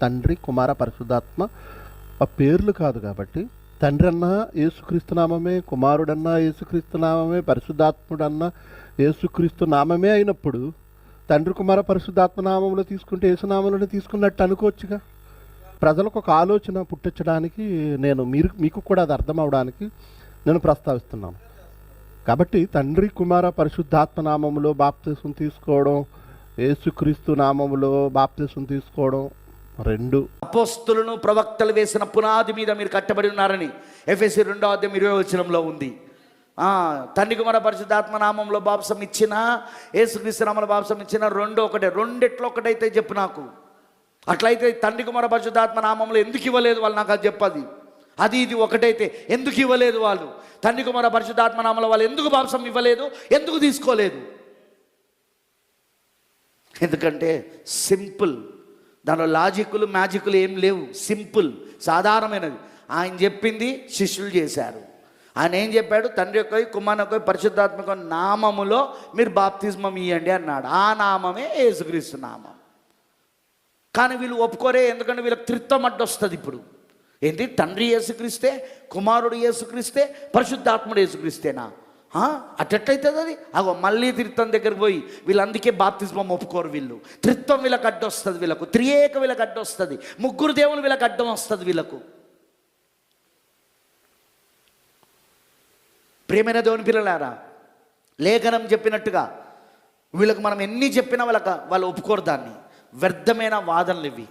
తండ్రి కుమార పరిశుద్ధాత్మ ఆ పేర్లు కాదు కాబట్టి తండ్రి అన్న యేసుక్రీస్తు నామమే కుమారుడన్నా యేసుక్రీస్తు నామమే పరిశుద్ధాత్ముడన్నా యేసుక్రీస్తు నామమే అయినప్పుడు తండ్రి కుమార పరిశుద్ధాత్మ నామంలో తీసుకుంటే యేసునామంలోనే తీసుకున్నట్టు అనుకోవచ్చుగా? ప్రజలకు ఒక ఆలోచన పుట్టించడానికి నేను మీరు మీకు కూడా అది అర్థం అవడానికి నేను ప్రస్తావిస్తున్నాను. కాబట్టి తండ్రి కుమార పరిశుద్ధాత్మ నామములో బాప్తీసం తీసుకోవడం యేసుక్రీస్తు నామములో బాప్తీసం తీసుకోవడం రెండు. అపోస్తులను ప్రవక్తలు వేసిన పునాది మీద మీరు కట్టబడి ఉన్నారని ఎఫ్ఎస్సి రెండో అధ్యాయం ఇరవై వచనంలో ఉంది. తండ్రి కుమార పరిశుద్ధాత్మ నామంలో బాప్సం ఇచ్చిన యేసుక్రీస్తు నామంలో బాప్సం ఇచ్చిన రెండు ఒకటే. రెండిట్లో ఒకటైతే చెప్పు నాకు. అట్లయితే తండ్రి కుమార పరిశుద్ధాత్మ నామంలో ఎందుకు ఇవ్వలేదు వాళ్ళు నాకు అది చెప్పది? అది ఇది ఒకటైతే ఎందుకు ఇవ్వలేదు వాళ్ళు? తండ్రి కుమార పరిశుద్ధాత్మ నామంలో వాళ్ళు ఎందుకు బాప్సం ఇవ్వలేదు? ఎందుకు తీసుకోలేదు? ఎందుకంటే సింపుల్ దానిలో లాజిక్లు మ్యాజిక్లు ఏం లేవు. సింపుల్ సాధారణమైనది. ఆయన చెప్పింది శిష్యులు చేశారు. ఆయన ఏం చెప్పాడు? తండ్రి యొక్క కుమార్ యొక్క పరిశుద్ధాత్మక నామములో మీరు బాప్తిజమం ఇవ్వండి అన్నాడు. ఆ నామమే యేసుక్రీస్తు నామం. కానీ వీళ్ళు ఒప్పుకోరే ఎందుకంటే వీళ్ళకి త్రిత్వం అడ్డొస్తుంది ఇప్పుడు. ఏంటి? తండ్రి యేసుక్రీస్తే కుమారుడు యేసుక్రీస్తే పరిశుద్ధాత్ముడు యేసుక్రీస్తేనా? ఆ? అది? అగో మళ్ళీ త్రిత్వం దగ్గరికి పోయి వీళ్ళు అందుకే బాప్తిజమం ఒప్పుకోరు వీళ్ళు. త్రిత్వం వీళ్ళకి అడ్డు వస్తుంది వీళ్ళకు. త్రియేక వీళ్ళకి అడ్డు వస్తుంది. ముగ్గురు దేవులు వీళ్ళకి అడ్డం వస్తుంది వీళ్ళకు. ప్రేమైన దేవుని పిల్లలారా లేఖనం చెప్పినట్టుగా వీళ్ళకు మనం ఎన్ని చెప్పినా వాళ్ళకి వాళ్ళు ఒప్పుకోరు దాన్ని. వ్యర్థమైన వాదనలు ఇవి